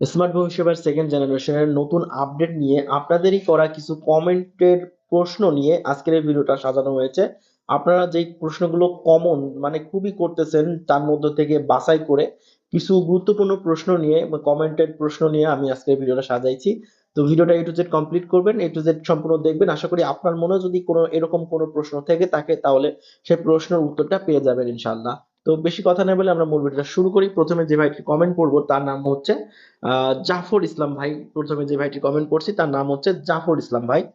Smart ভবিষ্যতের second জেনারেশনের নতুন আপডেট নিয়ে আপনাদেরই করা কিছু কমেন্টের প্রশ্ন নিয়ে আজকের এই ভিডিওটা সাজানো হয়েছে। আপনারা যেই প্রশ্নগুলো কমন মানে খুবই করতেছেন, তার মধ্যে থেকে বাছাই করে কিছু গুরুত্বপূর্ণ প্রশ্ন নিয়ে কমেন্টেড প্রশ্ন নিয়ে আমি আজকের ভিডিওটা সাজাইছি। তো ভিডিওটা এ টু জেড কমপ্লিট করবেন এ টু জেড সম্পূর্ণ দেখবেন। আশা করি আপনার মনে যদি কোনো এরকম কোনো প্রশ্ন থেকে থাকে, তাহলে সেই প্রশ্নের উত্তরটা পেয়ে যাবেন ইনশাআল্লাহ। তো বেশি কথা না বলে আমরা মূল ভিডিওটা শুরু করি। প্রথমে যে ভাইটি কমেন্ট করব তার নাম হচ্ছে জাফর ইসলাম ভাই। প্রথমে যে ভাইটি কমেন্ট করছি, তার নাম হচ্ছে জাফর ইসলাম ভাই।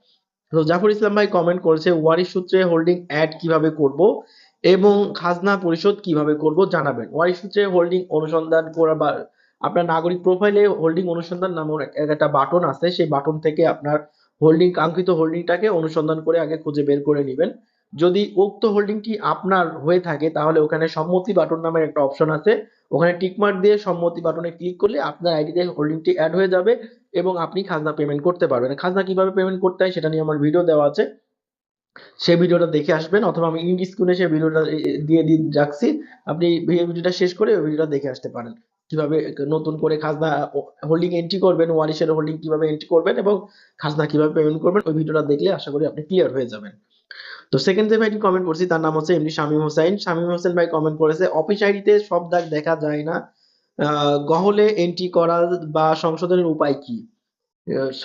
তো জাফর ইসলাম ভাই কমেন্ট করেছে, ওয়ারিশ সূত্রে হোল্ডিং অ্যাড কীভাবে করব এবং খাজনা পরিশোধ কীভাবে করব জানাবেন? ওয়ারিশ সূত্রে হোল্ডিং অনুসন্ধান করা বা আপনার নাগরিক প্রোফাইলে হোল্ডিং অনুসন্ধান এক- একটা বাটন আছে। সেই বাটন থেকে আপনার হোল্ডিং কাঙ্ক্ষিত হোল্ডিংটাকে অনুসন্ধান করে আগে খুঁজে বের করে নেবেন। যদি উক্ত হোল্ডিংটি আপনার হয়ে থাকে, তাহলে ওখানে সম্মতি বাটন নামের একটা অপশন আছে। ওখানে টিকমার্ক দিয়ে সম্মতি বাটনে ক্লিক করলে আপনার আইডিতে হোল্ডিংটি অ্যাড হয়ে যাবে এবং আপনি খাজনা পেমেন্ট করতে পারবেন। খাজনা কীভাবে পেমেন্ট করতে হয়, সেটা নিয়ে আমার ভিডিও দেওয়া আছে। সেই ভিডিওটা দেখে আসবেন অথবা আমি ইন্ড স্ক্রিনে সেই ভিডিওটা দিয়ে দিয়ে রাখছি। আপনি ভিডিওটা শেষ করে ওই ভিডিওটা দেখে আসতে পারেন। কীভাবে নতুন করে খাজনা হোল্ডিং এন্ট্রি করবেন, ওয়ারিশের হোল্ডিং কীভাবে এন্ট্রি করবেন এবং খাজনা কীভাবে পেমেন্ট করবেন, ওই ভিডিওটা দেখলে আশা করি আপনি ক্লিয়ার হয়ে যাবেন। তো সেকেন্ড যে ভাইটি কমেন্ট করছি, তার নাম হচ্ছে এমনি শামীম হোসেন। শামীম হোসেন ভাই কমেন্ট করেছে অফিস আইডিতে সব দাগ দেখা যায় না। গহলে এন্ট্রি করা বা সংশোধনের উপায় কি?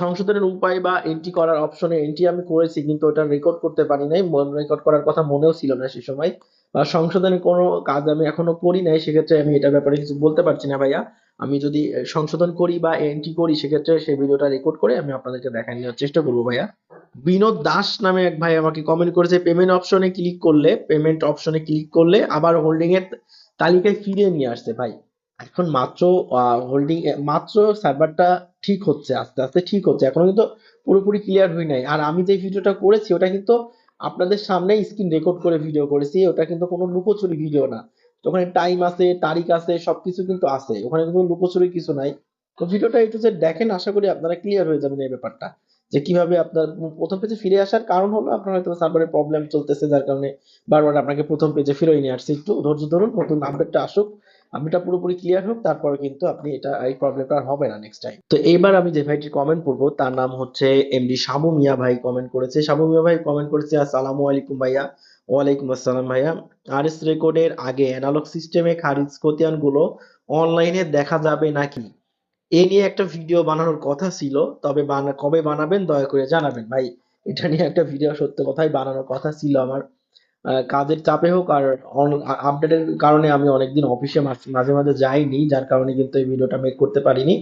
সংশোধনের উপায় বা এন্ট্রি করার অপশনে এন্ট্রি আমি করেছি, কিন্তু ওটা রেকর্ড করতে পারি নাই। রেকর্ড করার কথা মনেও ছিল না সে সময়। বা সংশোধনের কোনো কাজ আমি এখনও করি নাই, সেক্ষেত্রে আমি এটার ব্যাপারে কিছু বলতে পারছি না ভাইয়া। আমি যদি সংশোধন করি বা এন্ট্রি করি, সেক্ষেত্রে সেই ভিডিওটা রেকর্ড করে আমি আপনাদেরকে দেখাই নেওয়ার চেষ্টা করব ভাইয়া। বিনোদ দাস নামে এক ভাই আমাকে কমেন্ট করেছে পেমেন্ট অপশনে ক্লিক করলে পেমেন্ট অপশনে ক্লিক করলে আবার হোল্ডিং এর তালিকায় ফিরিয়ে নিয়ে আসছে ভাই। এখন মাত্র হোল্ডিং মাত্র সার্ভারটা ঠিক হচ্ছে, আস্তে আস্তে ঠিক হচ্ছে। এখনও কিন্তু পুরোপুরি ক্লিয়ার হই নাই। আর আমি যে ভিডিওটা করেছি, ওটা কিন্তু আপনাদের সামনে স্ক্রিন রেকর্ড করে ভিডিও করেছি, ওটা কিন্তু কোনো লুকোচুরি ভিডিও না। ওখানে টাইম আছে, তারিখ আছে, সবকিছু কিন্তু আছে। ওখানে কিন্তু লুকোচুরি কিছু নাই। তো ভিডিওটা একটু যে দেখেন, আশা করি আপনারা ক্লিয়ার হয়ে যাবেন এই ব্যাপারটা। যে কীভাবে আপনার প্রথম পেজে ফিরে আসার কারণ হলো আপনার হয়তো সার্ভারের প্রবলেম চলতেছে, যার কারণে বারবার আপনাকে প্রথম পেজে ফিরিয়ে নিয়ে আসছে। একটু ধৈর্য ধরুন, নতুন আপডেটটা আসুক আপডেটটা পুরোপুরি ক্লিয়ার হোক, তারপর কিন্তু আপনি এটা, এই প্রবলেমটা আর হবে না নেক্সট টাইম তো এইবার আমি যে ভাইটির কমেন্ট পড়ব, তার নাম হচ্ছে এমডি শামু মিয়া ভাই কমেন্ট করেছে। শামু মিয়া ভাই কমেন্ট করেছে, আসসালামু আলাইকুম ভাইয়া। ওয়ালাইকুম আসসালাম ভাইয়া। আরএস রেকর্ডের আগে অ্যানালগ সিস্টেমে খারিজ খতিয়ানগুলো অনলাইনে দেখা যাবে নাকি? এ নিয়ে একটা ভিডিও বানানোর কথা ছিল, তবে কবে বানাবেন দয়া করে জানাবেন ভাই। এটা নিয়ে একটা ভিডিও সত্য কথাই বানানোর কথা ছিল আমার। কাজের চাপে হোক আর আপডেটের কারণে আমি অনেকদিন অফিসে মাঝে মাঝে যাইনি, যার কারণে কিন্তু এই ভিডিওটা মেক করতে পারিনি।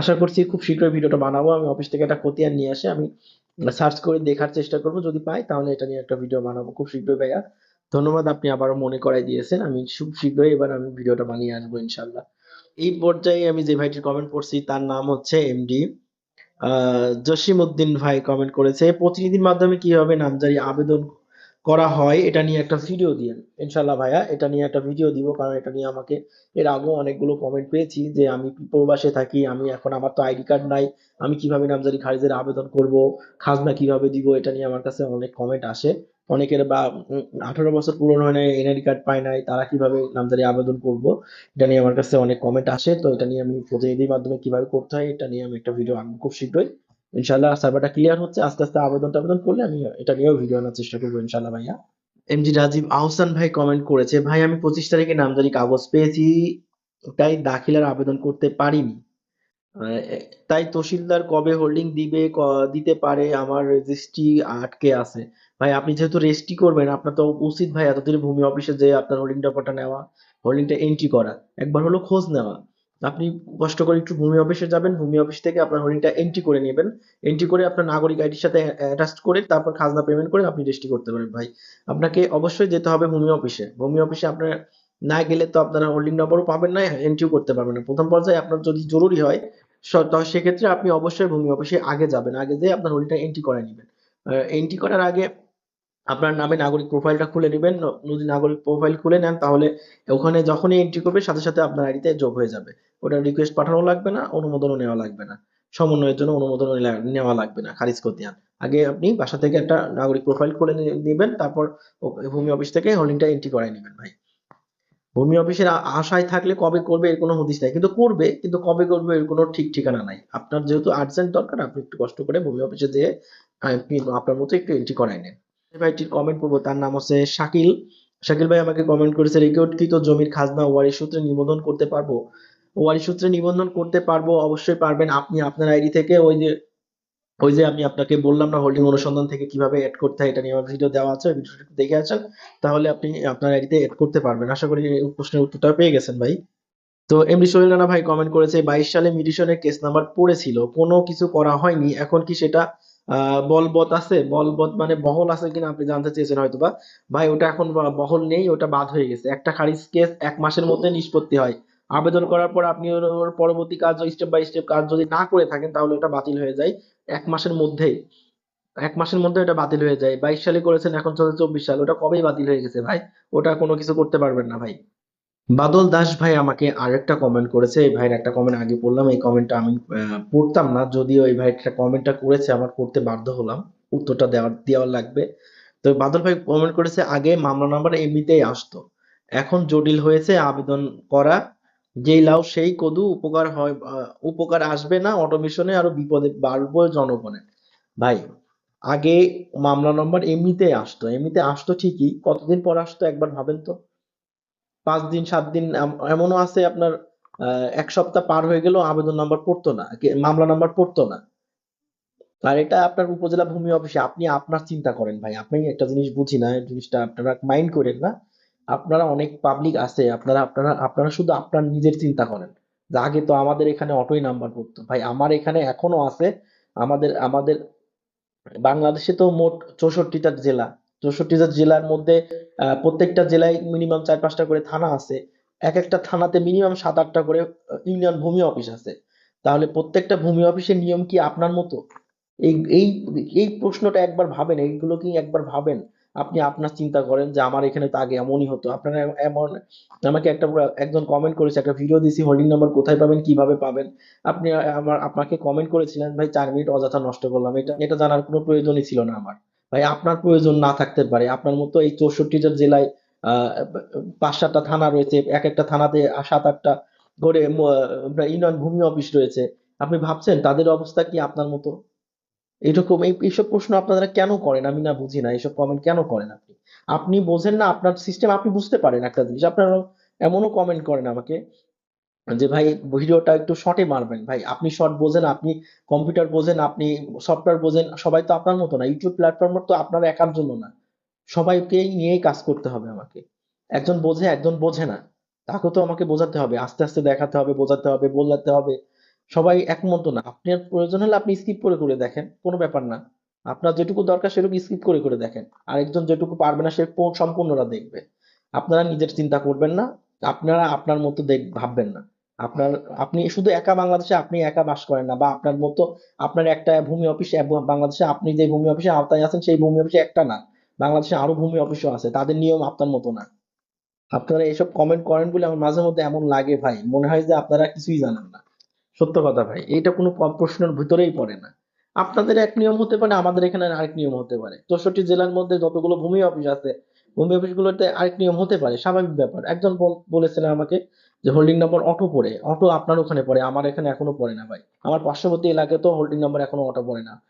আশা করছি খুব শীঘ্রই ভিডিওটা বানাবো। আমি অফিস থেকে একটা খতিয়ান নিয়ে আসে। আমি সার্চ করে দেখার চেষ্টা করব। যদি পাই, তাহলে এটা নিয়ে একটা ভিডিও বানাবো খুব শীঘ্রই ভাইয়া। ধন্যবাদ, আপনি আবারও মনে করাই দিয়েছেন। আমি খুব শীঘ্রই এবার আমি ভিডিওটা বানিয়ে আসব ইনশাল্লাহ এই পর্যায়ে আমি যে ভাইটির কমেন্ট করছি তার নাম হচ্ছে এমডি আহ জসিম উদ্দিন ভাই কমেন্ট করেছে, প্রতিনিধির মাধ্যমে কীভাবে নামজারি আবেদন করা হয়, এটা নিয়ে একটা ভিডিও দিয়ে। ইনশাল্লাহ ভাইয়া, এটা নিয়ে একটা ভিডিও দিব, কারণ এটা নিয়ে আমাকে এর আগেও অনেকগুলো কমেন্ট পেয়েছি যে আমি প্রবাসে থাকি, আমি এখন আমার তো আইডি কার্ড নাই, আমি কীভাবে নামজারি খারিজের আবেদন করব, খাজনা কীভাবে দিব, এটা নিয়ে আমার কাছে অনেক কমেন্ট আসে। অনেকের বা আঠারো বছর পূরণ হয় নাই, এনআইডি কার্ড পায় নাই, তারা কীভাবে নামজারি আবেদন করব, এটা নিয়ে আমার কাছে অনেক কমেন্ট আসে, তো এটা নিয়ে আমি প্রতিনিধির মাধ্যমে কীভাবে করতে হয়, এটা নিয়ে আমি একটা ভিডিও আনব খুব শীঘ্রই। ইনশাল্লাহ সার্ভারটা ক্লিয়ার হচ্ছে, আস্তে আস্তে আবেদন টাবেদন করলে আমি এটা নিয়েও ভিডিও আনার চেষ্টা করব ইনশাল্লাহ ভাইয়া। এমজি রাজীব আহসান ভাই কমেন্ট করেছে, ভাই, আমি পঁচিশ তারিখে নামজারি কাগজ পেয়েছি, তাই দাখিলার আবেদন করতে পারিনি। তাই তহসিলদার কবে হোল্ডিং দিবে দিতে পারে, আমার রেজিস্ট্রি আটকে আছে। ভাই, আপনি যেহেতু রেজিস্ট্রি করবেন, আপনার তো উচিত ভাই, এতদিন ভূমি অফিসে যে আপনার হোল্ডিং ব্যাপারটা নেওয়া হোল্ডিংটা এন্ট্রি করা। একবার হলো খোঁজ নেওয়া। আপনি কষ্ট করে একটু ভূমি অফিসে যাবেন, ভূমি অফিস থেকে আপনার হোল্ডিংটা এন্ট্রি করে নেবেন। এন্ট্রি করে আপনার নাগরিক আইডির সাথে অ্যাটাচ করে তারপর খাজনা পেমেন্ট করে আপনি রেজিস্ট্রি করতে পারেন ভাই। আপনাকে অবশ্যই যেতে হবে ভূমি অফিসে। ভূমি অফিসে আপনার না গেলে তো আপনার হোল্ডিং নম্বরও পাবেন না এন্ট্রিও করতে পারবেন না। প্রথম পর্যায়ে আপনার যদি জরুরি হয় সেক্ষেত্রে আপনি অবশ্যই ভূমি অফিসে আগে যাবেন, আগে যেয়ে আপনার হোল্ডিংটা এন্ট্রি করে নেবেন। এন্ট্রি করার আগে আপনার নামে নাগরিক প্রোফাইলটা খুলে নেবেন, যদি নাগরিক প্রোফাইল খুলে নেন, তাহলে ওখানে যখনই এন্ট্রি করবে, সাথে সাথে আপনার আইডিতে যোগ হয়ে যাবে। ওটা রিকোয়েস্ট পাঠানো লাগবে না, অনুমোদনও নেওয়া লাগবে না। সমন্বয়ের জন্য অনুমোদন নেওয়া লাগবে না, খারিজ খতিয়ান আগে আপনি বাসা থেকে একটা নাগরিক প্রোফাইল খুলে নেবেন, তারপর ভূমি অফিস থেকে হোল্ডিংটা এন্ট্রি করাই নেবেন ভাই। ভূমি অফিসের আশায় থাকলে কবে করবে এর কোনো হদিস নাই, কিন্তু করবে, কিন্তু কবে করবে এর কোনো ঠিক ঠিকানা নাই। আপনার যেহেতু আর্জেন্ট দরকার, আপনি একটু কষ্ট করে ভূমি অফিসে যেয়ে আপনি আপনার মতো একটু এন্ট্রি করাই নেন। ভাইটির কমেন্ট করব তার নাম হচ্ছে শাকিল। শাকিল ভাই আমাকে কমেন্ট করেছে, রেকর্ডকৃত জমির খাজনা ওয়ারি সূত্রে নিবন্ধন করতে পারব? ওয়ারি সূত্রে নিবন্ধন করতে পারব, অবশ্যই পারবেন। আপনি আপনার আইডি থেকে ওই যে ওই যে আমি আপনাকে বললাম না হোল্ডিং অনুসন্ধান থেকে কীভাবে এড করতে হয়, এটা নিয়ে আমার ভিডিও দেওয়া আছে দেখে আসেন। তাহলে আপনি আপনার আইডিতে এড করতে পারবেন। আশা করি প্রশ্নের উত্তরটা পেয়ে গেছেন ভাই। তো এমডি সোহেল রানা ভাই কমেন্ট করেছে, বাইশ সালে মিডিশনের কেস নাম্বার পড়েছিল, কোনো কিছু করা হয়নি, এখন কি সেটা বলবৎ আছে, বলবৎ মানে বহল আছে কিনা আপনি জানতে চেয়েছেন হয়তোবা। ভাই, ওটা এখন বহল নেই, ওটা বাদ হয়ে গেছে। একটা খারিজ কেস এক মাসের মধ্যে নিষ্পত্তি হয়। আবেদন করার পর আপনি পরবর্তী কাজ স্টেপ বাই স্টেপ কাজ যদি না করে থাকেন, তাহলে ওটা বাতিল হয়ে যায় এক মাসের মধ্যেই। এক মাসের মধ্যে এটা বাতিল হয়ে যায়। বাইশ সালে করেছেন, এখন চলছে চব্বিশ সাল। ওটা কবেই বাতিল হয়ে গেছে ভাই? ওটা কোনো কিছু করতে পারবেন না ভাই। বাদল দাস ভাই আমাকে আরেকটা কমেন্ট করেছে। এই ভাইয়ের একটা কমেন্ট আগে পড়লাম, এই কমেন্টটা আমি পড়তাম না, যদিও এই ভাইটা কমেন্টটা করেছে, আমার পড়তে বাধ্য হলাম। উত্তরটা দেওয়ার দেওয়ার লাগবে। তো বাদল ভাই কমেন্ট করেছে, আগে মামলা নাম্বার এমনিতেই আসতো। এখন জটিল হয়েছে, আবেদন করা, যেই লাউ সেই কদু, উপকার হয় উপকার আসবে না অটোমেশনে আরও বিপদে বাড়বো জনগণের ভাই, আগে মামলা নম্বর এমনিতেই আসতো। এমনিতে আসতো ঠিকই, কতদিন পর আসতো একবার ভাবেন তো? পাঁচ দিন, সাত দিন এমনও আছে আপনার এক সপ্তাহ পার হয়ে গেলেও আবেদন নাম্বার পড়তো না মামলা নাম্বার পড়তো না। আর এটা আপনার উপজেলা ভূমি অফিসে, আপনি আপনার চিন্তা করেন ভাই। আপনি একটা জিনিস বুঝি না, জিনিসটা আপনারা মাইন্ড করেন না। আপনারা অনেক পাবলিক আছে, আপনারা আপনারা আপনারা শুধু আপনার নিজের চিন্তা করেন। আগে তো আমাদের এখানে অটোই নাম্বার পড়তো। ভাই, আমার এখানে এখনও আছে, আমাদের আমাদের বাংলাদেশে তো মোট চৌষট্টিটা জেলা। চৌষট্টিটা জেলার মধ্যে প্রত্যেকটা জেলায় মিনিমাম চার পাঁচটা করে থানা আছে। এক একটা থানাতে মিনিমাম সাত আটটা করে ইউনিয়ন ভূমি অফিস আছে। তাহলে প্রত্যেকটা ভূমি অফিসের নিয়ম কি আপনার মতো? এই এই এই প্রশ্নটা একবার ভাবেন, এইগুলো কি একবার ভাবেন? আপনি আপনার চিন্তা করেন যে আমার এখানে তো আগে এমনই হতো। আপনারা এমন, আমাকে একটা একজন কমেন্ট করেছে, একটা ভিডিও দিছি হোল্ডিং নাম্বার কোথায় পাবেন, কীভাবে পাবেন? আপনি, আমার, আপনাকে কমেন্ট করেছিলেন, ভাই, চার মিনিট অযথা নষ্ট করলাম। এটা এটা জানার কোনো প্রয়োজনই ছিল না আমার। ভাই, আপনার প্রয়োজন না থাকতে পারে। আপনার মতো এই চৌষট্টিটা জেলায় পাঁচ সাতটা থানা রয়েছে এক একটা থানাতে সাত আটটা করে ইউনিয়ন ভূমি অফিস রয়েছে। আপনি ভাবছেন তাদের অবস্থা কি আপনার মতো? এরকম এই, এইসব প্রশ্ন আপনারা কেন করেন? আমি না বুঝি না, এইসব কমেন্ট কেন করেন আপনি? আপনি বোঝেন না, আপনার সিস্টেম আপনি বুঝতে পারেন একটা জিনিস। আপনারা এমনও কমেন্ট করেন আমাকে যে ভাই ভিডিওটা একটু শর্টে মারবেন। ভাই, আপনি শর্ট বোঝেন, আপনি কম্পিউটার বোঝেন, আপনি সফটওয়্যার বোঝেন, সবাই তো আপনার মতো না। ইউটিউব প্ল্যাটফর্ম তো আপনার একার জন্য না। সবাইকে নিয়েই কাজ করতে হবে আমাকে। একজন বোঝে একজন বোঝে না। তাকে তো আমাকে বোঝাতে হবে, আস্তে আস্তে দেখাতে হবে, বোঝাতে হবে বোঝাতে হবে। সবাই একমত না। আপনার প্রয়োজন হলে আপনি স্কিপ করে করে দেখেন, কোনো ব্যাপার না। আপনার যেটুকু দরকার সেটুকু স্কিপ করে করে দেখেন। আরেকজন যেটুকু পারবে না, সে সম্পূর্ণটা দেখবে। আপনারা নিজের চিন্তা করবেন না। আপনারা আপনার মতো দেখ, ভাববেন না। আপনার, আপনি শুধু একা বাংলাদেশে আপনি একা বাস করেন না, বা আপনার মতো, আপনার একটা ভূমি অফিসে বাংলাদেশে আপনি যে ভূমি অফিসে আওতায় আছেন, সেই ভূমি অফিসে একটা না। বাংলাদেশে আরও ভূমি অফিসও আছে, তাদের নিয়ম আপনার মতো না। আপনারা এসব কমেন্ট করেন বলে আমার মাঝে মধ্যে এমন লাগে ভাই, মনে হয় যে আপনারা কিছুই জানেন না। সত্য কথা ভাই এটা কোনো প্রশ্নের ভিতরেই পড়ে না। আপনাদের এক নিয়ম হতে পারে, আমাদের এখানে আরেক নিয়ম হতে পারে। চৌষট্টি জেলার মধ্যে যতগুলো ভূমি অফিস আছে, ভূমি অফিসগুলোতে আরেক নিয়ম হতে পারে, স্বাভাবিক ব্যাপার। একজন বলেছিলেন আমাকে যে হোল্ডিং নাম্বার অটো পড়ে অটো আপনার ওখানে পড়ে, আমার এখানে এখনও পড়ে না ভাই। আমার পার্শ্ববর্তী এলাকায় তো হোল্ডিং নাম্বার এখনও অটো পড়ে না।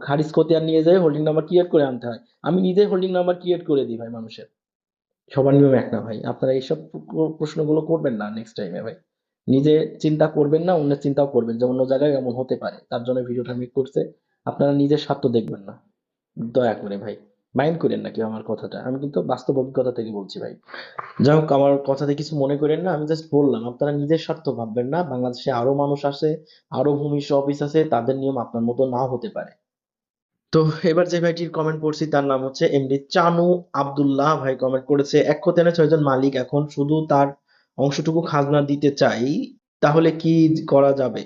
খারিজ খতিয়ান নিয়ে যায় হোল্ডিং নাম্বার ক্রিয়েট করে আনতে হয়। আমি নিজে হোল্ডিং নাম্বার ক্রিয়েট করে দিই ভাই মানুষের। সবার নিয়ম এক না ভাই। আপনারা এইসব প্র- প্রশ্নগুলো করবেন না নেক্সট টাইমে ভাই। নিজে চিন্তা করবেন না, অন্যের চিন্তাও করবেন যে অন্য জায়গায় এমন হতে পারে। তার জন্য ভিডিওটা মেক করছে। আপনারা নিজের স্বার্থ দেখবেন না। দয়া করে ভাই। মাইন্ড করেন না কেউ আমার কথাটা? আমি কিন্তু বাস্তব অভিজ্ঞতা থেকে বলছি ভাই। যাই হোক, আমার কথাতে কিছু মনে করেন না, আমি জাস্ট বললাম, আপনারা নিজের স্বার্থ ভাববেন না, বাংলাদেশে আরও মানুষ আছে, আরও ভূমি অফিস আছে, তাদের নিয়ম আপনার মতো নাও হতে পারে। তো এবার যে ভাইটির কমেন্ট পড়ছি, তার নাম হচ্ছে এমডি চানু আব্দুল্লাহ ভাই কমেন্ট করেছে, এক খতিয়ানে ছয়জন মালিক এখন, শুধু তার অংশটুকু খাজনা দিতে চাই, তাহলে কি করা যাবে?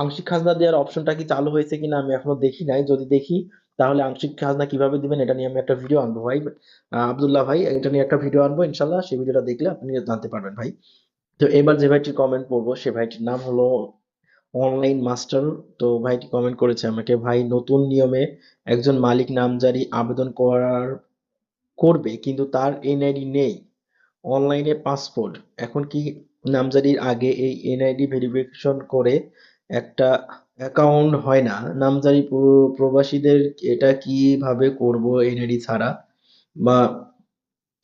আংশিক খাজনা দেওয়ার অপশনটা কি চালু হয়েছে কিনা আমি এখনও দেখি নাই, যদি দেখি তাহলে আংশিক খাজনা কীভাবে দিবেন, এটা নিয়ে আমি একটা ভিডিও আনব ভাই। আব্দুল্লাহ ভাই, এটা নিয়ে একটা ভিডিও আনব ইনশাল্লাহ সেই ভিডিওটা দেখলে আপনি জানতে পারবেন ভাই। তো এবার যে ভাইটির কমেন্ট পড়ব, সে ভাইটির নাম হলো অনলাইন মাস্টার তো ভাইটি কমেন্ট করেছে আমাকে, ভাই, নতুন নিয়মে একজন মালিক নামজারি আবেদন করার, করবে, কিন্তু তার এনআইডি নেই। অনলাইনে পাসপোর্ট এখন কি নামজারির আগে এই এনআইডি ভেরিফিকেশন করে একটা অ্যাকাউন্ট হয় না। নামজারি প্র- প্রবাসীদের এটা কীভাবে করব এনআইডি ছাড়া? বা,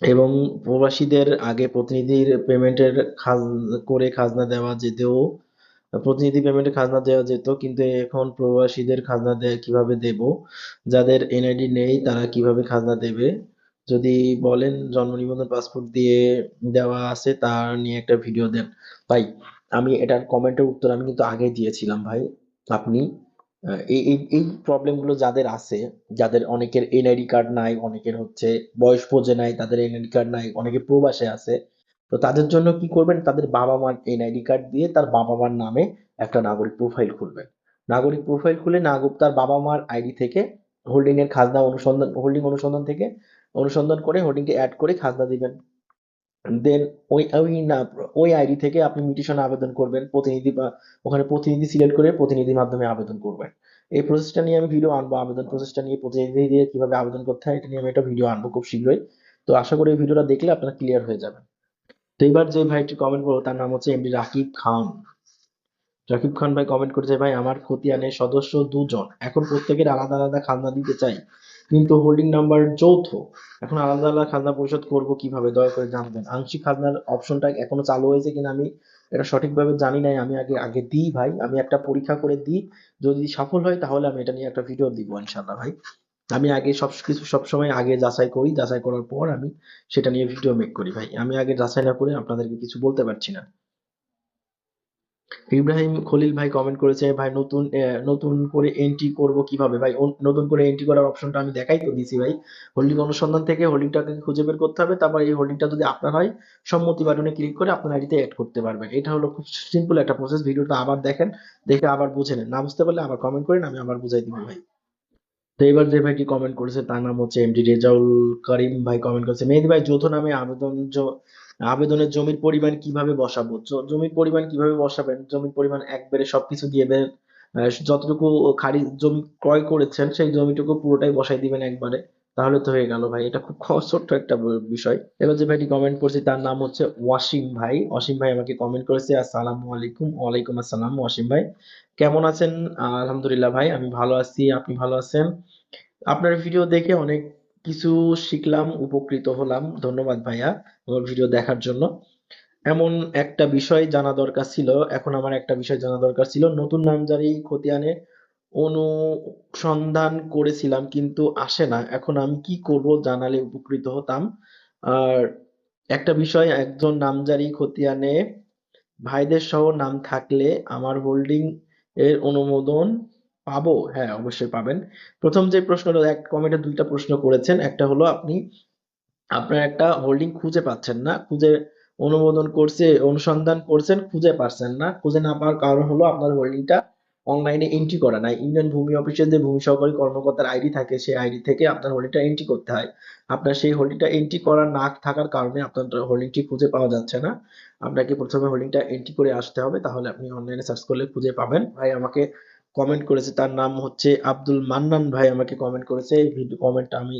এবং প্রবাসীদের আগে প্রতিনিধির পেমেন্টের খাজ, করে খাজনা দেওয়া যেতেও, প্রতিনিধি পেমেন্টের খাজনা দেওয়া যেত, কিন্তু এখন প্রবাসীদের খাজনা দেয় কীভাবে দেব? যাদের এনআইডি নেই, তারা কীভাবে খাজনা দেবে? যদি বলেন জন্ম নিবন্ধন পাসপোর্ট দিয়ে দেওয়া আছে, তার নিয়ে একটা ভিডিও দেন। ভাই, আমি এটার কমেন্টের উত্তর আমি কিন্তু আগে দিয়েছিলাম, ভাই। আপনি এই এই প্রবলেমগুলো যাদের আছে, যাদের অনেকের এনআইডি কার্ড নাই, অনেকের হচ্ছে বয়স পর্যে নাই, তাদের এনআইডি কার্ড নাই, অনেকে প্রবাসে আছে, তো তাদের জন্য কি করবেন? তাদের বাবা মার এনআইডি কার্ড দিয়ে তার বাবা মার নামে একটা নাগরিক প্রোফাইল খুলবেন। নাগরিক প্রোফাইল খুলে নাগরিক তার বাবা মার আইডি থেকে হোল্ডিং এর খাজনা অনুসন্ধান হোল্ডিং অনুসন্ধান থেকে অনুসন্ধান করে হোল্ডিংকে অ্যাড করে খাজনা দিবেন। দেন ওই ওই না, ওই আইডি থেকে আপনি মিউটেশন আবেদন করবেন, প্রতিনিধি বা ওখানে প্রতিনিধি সিলেক্ট করে প্রতিনিধির মাধ্যমে আবেদন করবেন। এই প্রসেসটা নিয়ে আমি ভিডিও আনব, আবেদন প্রসেসটা নিয়ে প্রতিনিধি দিয়ে কীভাবে আবেদন করতে হয়, এটা নিয়ে আমি একটা ভিডিও আনব খুব শীঘ্রই। তো আশা করি এই ভিডিওটা দেখলে আপনারা ক্লিয়ার হয়ে যাবেন। তো এবার যে ভাইটি কমেন্ট করল, তার নাম হচ্ছে এমডি রাকিব খান। রাকিব খান ভাই কমেন্ট করেছে, ভাই, আমার খতিয়ানের সদস্য দুজন। এখন প্রত্যেকের আলাদা আলাদা খাজনা দিতে চাই। কিন্তু হোল্ডিং নাম্বার যৌথ। এখন আলাদা আলাদা খাজনা পরিশোধ করব কীভাবে, দয়া করে জানবেন। আংশিক খাজনার অপশনটা এখনও চালু হয়েছে কিনা আমি এটা সঠিকভাবে জানি নাই, আমি আগে আগে দিই ভাই। আমি একটা পরীক্ষা করে দিই, যদি সফল হয় তাহলে আমি এটা নিয়ে একটা ভিডিও দিব ইনশাল্লাহ ভাই। আমি আগে সব কিছু সবসময় আগে যাচাই করি, যাচাই করার পর আমি সেটা নিয়ে ভিডিও মেক করি ভাই। আমি আগে যাচাই না করে আপনাদেরকে কিছু বলতে পারছি না। ইব্রাহিম খলিল ভাই কমেন্ট করেছে, ভাই, নতুন নতুন করে এন্ট্রি করব কীভাবে? ভাই নতুন করে এন্ট্রি করার অপশনটা আমি দেখাই তো দিছি ভাই। হোল্ডিং অনুসন্ধান থেকে হোল্ডিংটাকে খুঁজে বের করতে হবে। তারপর এই হোল্ডিংটা যদি আপনার হয়, সম্মতি বাটনে ক্লিক করে আপনার আইডিতে অ্যাড করতে পারবেন। এটা হলো খুব সিম্পল একটা প্রসেস ভিডিওটা আবার দেখেন, দেখে আবার বুঝে নেন। না বুঝতে পারলে আবার কমেন্ট করেন, আমি আবার বুঝাই দিব ভাই। তো এবার যে ভাইটি কমেন্ট করেছে, তার নাম হচ্ছে এমডি রেজাউল করিম ভাই কমেন্ট করেছে। মেহেদি ভাই, যৌথ নামে আবেদন আবেদনের জমির পরিমাণ কীভাবে বসাবো? জমির পরিমাণ কীভাবে বসাবেন? জমির পরিমাণ একবারে সবকিছু দিয়ে দেন যতটুকু খালি জমি ক্রয় করেছেন, সেই জমিটুকু পুরোটাই বসাই দিবেন একবারে। তাহলে তো হয়ে গেল ভাই, এটা খুব ছোট্ট একটা বিষয়। এবার যে ভাইটি কমেন্ট করছি, তার নাম হচ্ছে ওয়াসিম ভাই। ওয়াসিম ভাই আমাকে কমেন্ট করেছে, আসসালামু আলাইকুম, ওয়ালাইকুম আসসালাম, ওয়াসিম ভাই। কেমন আছেন? আলহামদুলিল্লাহ ভাই, আমি ভালো আছি, আপনি ভালো আছেন? আপনার ভিডিও দেখে অনেক কিছু শিখলাম, উপকৃত হলাম। ধন্যবাদ ভাইয়া আমার ভিডিও দেখার জন্য। এমন একটা বিষয় জানা দরকার ছিল, এখন আমার একটা বিষয় জানা দরকার ছিল। নতুন নামজারি খতিয়ানে অনুসন্ধান করেছিলাম, কিন্তু আসে না। এখন আমি কি করব জানালে উপকৃত হতাম। আর একটা বিষয়, একজন নামজারি খতিয়ানে ভাইদের সহ নাম থাকলে আমার হোল্ডিং এর অনুমোদন পাবো? হ্যাঁ অবশ্যই পাবেন। প্রথম যে প্রশ্নটা, এক কমেন্টে দুইটা প্রশ্ন করেছেন, একটা হলো আপনি, আপনার একটা হোল্ডিং খুঁজে পাচ্ছেন না, খুঁজে অনুমোদন করছে, অনুসন্ধান করছেন, খুঁজে পাচ্ছেন না, খুঁজে না পাওয়ার কারণ হলো আপনার হোল্ডিংটা অনলাইনে এন্ট্রি করা নাই। ইন্ডিয়ান ভূমি অফিসের যে ভূমি সহকারী কর্মকর্তার আইডি থাকে, সেই আইডি থেকে আপনার হোল্ডিংটা এন্ট্রি করতে হয়। আপনার সেই হোল্ডিংটা এন্ট্রি করা না থাকার কারণে আপনার হোল্ডিংটি খুঁজে পাওয়া যাচ্ছে না। আপনাকে প্রথমে হোল্ডিংটা এন্ট্রি করে আসতে হবে, তাহলে আপনি অনলাইনে সার্চ করলে খুঁজে পাবেন। ভাই, আমাকে কমেন্ট করেছে, তার নাম হচ্ছে আব্দুল মান্নান ভাই আমাকে কমেন্ট করেছে। এই কমেন্টটা আমি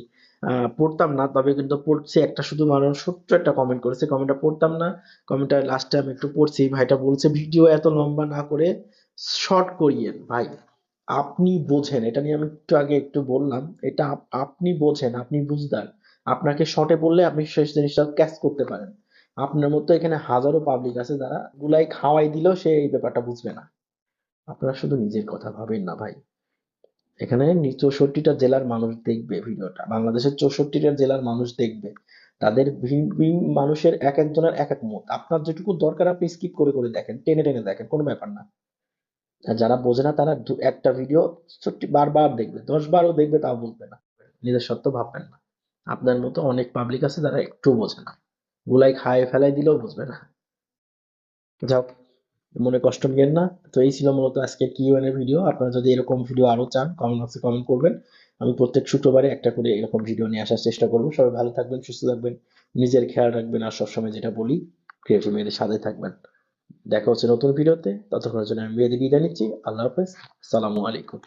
পড়তাম না, তবে কিন্তু পড়ছি একটা শুধু মানুষ ছোট্ট একটা কমেন্ট করেছে। কমেন্টটা পড়তাম না কমেন্টটা লাস্টে আমি একটু পড়ছি। ভাইটা বলছে, ভিডিও এত লম্বা না করে শর্ট করিয়েন ভাই। আপনি বোঝেন। এটা নিয়ে আমি একটু আগে একটু বললাম, এটা আপনি বোঝেন, আপনি বুঝদার। আপনাকে শর্টে বললে আপনি শেষ জিনিসটা ক্যাচ করতে পারেন। আপনার মতো এখানে হাজারো পাবলিক আছে যারা গুলাই খাওয়াই দিলেও সে এই ব্যাপারটা বুঝবে না। আপনারা শুধু নিজের কথা ভাবেন না ভাই। এখানে চৌষট্টিটা জেলার মানুষ দেখবে ভিডিওটা। বাংলাদেশের চৌষট্টিটা জেলার মানুষ দেখবে। তাদের ভিন ভিন মানুষের এক একজনের এক এক মত। আপনার যেটুকু দরকার আপনি স্কিপ করে করে দেখেন, টেনে টেনে দেখেন, কোনো ব্যাপার না। আর যারা বোঝে না, তারা একটা ভিডিও ছোট্ট বারবার দেখবে দশ বারও দেখবে, তাও বুঝবে না। নিজের সত্য ভাববেন না। আপনার মতো অনেক পাবলিক আছে যারা একটু বোঝে না। গুলাই খায়, ফেলাই দিলেও বুঝবে না। যাও। মনে কষ্ট নিয়েন না। তো এই ছিল মূলত আজকের কিউএন এর ভিডিও আপনারা যদি এরকম ভিডিও আরও চান কমেন্ট বক্সে কমেন্ট করবেন। আমি প্রত্যেক শুক্রবারে একটা করে এরকম ভিডিও নিয়ে আসার চেষ্টা করব। সবাই ভালো থাকবেন, সুস্থ থাকবেন, নিজের খেয়াল রাখবেন আর সবসময় যেটা বলি ক্রিয়েটিভ মেয়েদের সাথে থাকবেন। দেখা হচ্ছে নতুন ভিডিওতে ততক্ষণের জন্য আমি মেয়েদের বিদায় নিচ্ছি আল্লাহ হাফেজ। সালামু আলাইকুম।